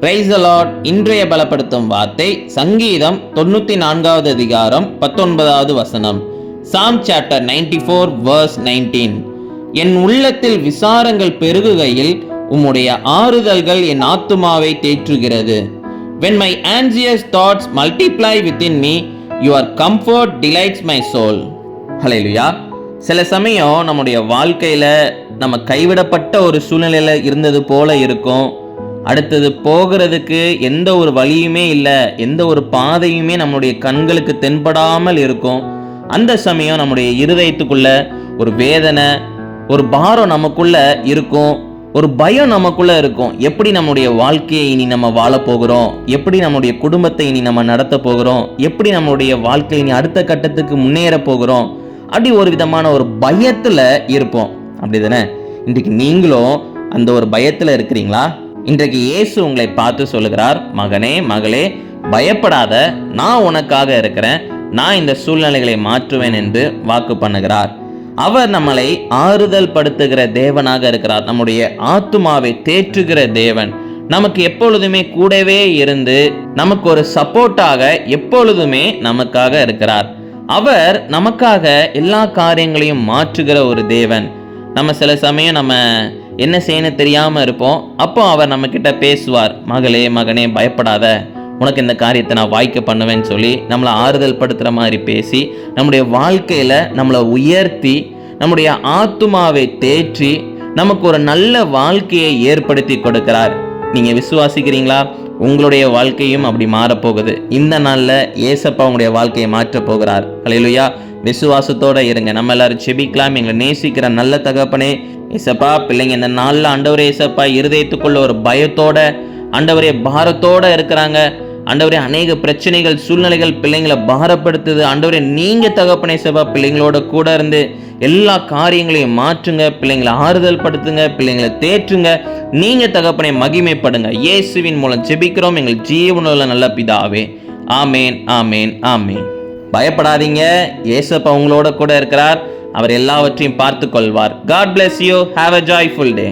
Price இன்றைய பலப்படுத்தும் வார்த்தை சங்கீதம் தொண்ணூத்தி நான்காவது அதிகாரம் பத்தொன்பதாவது வசனம். Psalm chapter ninety four verse nineteen என் உள்ளத்தில் விசாரங்கள் பெருகுகையில் உம்முடைய ஆறுதல்கள் என் ஆத்துமாவை தேற்றுகிறது. When thoughts multiply thoughts multiply within me your delights my soul ஹலே ஹalleluya சில சமயம் நம்முடைய வாழ்க்கையில் நம்ம கைவிடப்பட்ட ஒரு சூழ்நிலையில் இருந்தது போல இருக்கும். அடுத்தது போகிறதுக்கு எந்த ஒரு வழியுமே இல்லை எந்த ஒரு பாதையுமே நம்முடைய கண்களுக்கு தென்படாமல் இருக்கும். அந்த சமயம் நம்முடைய இருதயத்துக்குள்ள ஒரு வேதனை ஒரு பாரம் நமக்குள்ள இருக்கும் ஒரு பயம் நமக்குள்ள இருக்கும். எப்படி நம்முடைய வாழ்க்கையை இனி நம்ம வாழ போகிறோம்? எப்படி நம்முடைய குடும்பத்தை இனி நம்ம நடத்த போகிறோம்? எப்படி நம்முடைய வாழ்க்கையை இனி அடுத்த கட்டத்துக்கு முன்னேற போகிறோம்? அப்படி ஒரு விதமான ஒரு பயத்துல இருப்போம். அப்படி தானே இன்றைக்கு நீங்களும் அந்த ஒரு பயத்துல இருக்கிறீங்களா? இன்றைக்கு இயேசு உங்களை பார்த்து சொல்லுகிறார் மகனே மகளே பயப்படாத நான் உனக்காக இருக்கிறேன். நான் இந்த சூழ்நிலைகளை மாற்றுவேன் என்று வாக்கு பண்ணுகிறார். அவர் நம்மளை ஆறுதல் படுத்துகிற தேவனாக இருக்கிறார். நம்முடைய ஆத்துமாவை தேற்றுகிற தேவன். நமக்கு எப்பொழுதுமே கூடவே இருந்து நமக்கு ஒரு சப்போர்ட்டாக எப்பொழுதுமே நமக்காக இருக்கிறார். அவர் நமக்காக எல்லா காரியங்களையும் மாற்றுகிற ஒரு தேவன். நம்ம சில சமயம் நம்ம என்ன செய்யணும் தெரியாமல் இருப்போம். அப்போ அவர் நம்மக்கிட்ட பேசுவார் மகளே மகனே பயப்படாத. உனக்கு இந்த காரியத்தை நான் வாய்க்க பண்ணுவேன்னு சொல்லி நம்மளை ஆறுதல் படுத்துகிற மாதிரி பேசி நம்முடைய வாழ்க்கையில் நம்மளை உயர்த்தி நம்முடைய ஆத்துமாவை தேற்றி நமக்கு ஒரு நல்ல வாழ்க்கையை ஏற்படுத்தி கொடுக்கிறார். நீங்கள் விசுவாசிக்கிறீங்களா? உங்களுடைய வாழ்க்கையும் அப்படி மாறப்போகுது. இந்த நாளில் ஏசப்பா உங்களுடைய வாழ்க்கையை மாற்றப் போகிறார். அலையிலுயா விசுவாசத்தோடு இருங்க. நம்ம எல்லாரும் செபிக்கலாம் எங்களை நேசிக்கிற நல்ல தகப்பனே ஏசப்பா பிள்ளைங்க இந்த நாளில் ஆண்டவரே ஏசப்பா இருதயத்துக்குள்ள ஒரு பயத்தோட ஆண்டவரே பாரத்தோட இருக்கிறாங்க. ஆண்டவரே அநேக பிரச்சனைகள் சூழ்நிலைகள் பிள்ளைங்களை பாரப்படுத்துது. ஆண்டவரே நீங்கள் தகப்பனே செபா பிள்ளைங்களோட கூட இருந்து எல்லா காரியங்களையும் மாற்றுங்க. பிள்ளைங்களை ஆறுதல் படுத்துங்க பிள்ளைங்களை தேற்றுங்க. நீங்கள் தகப்பனை மகிமைப்படுங்க. இயேசுவின் மூலம் ஜெபிக்கிறோம். எங்கள் ஜீவனுள்ள நல்ல பிதாவே. ஆமேன் ஆமேன் ஆமேன். பயப்படாதீங்க. ஏசப்பா உங்களோட கூட இருக்கிறார். அவர் எல்லாவற்றையும் பார்த்து கொள்வார் God bless you have a joyful day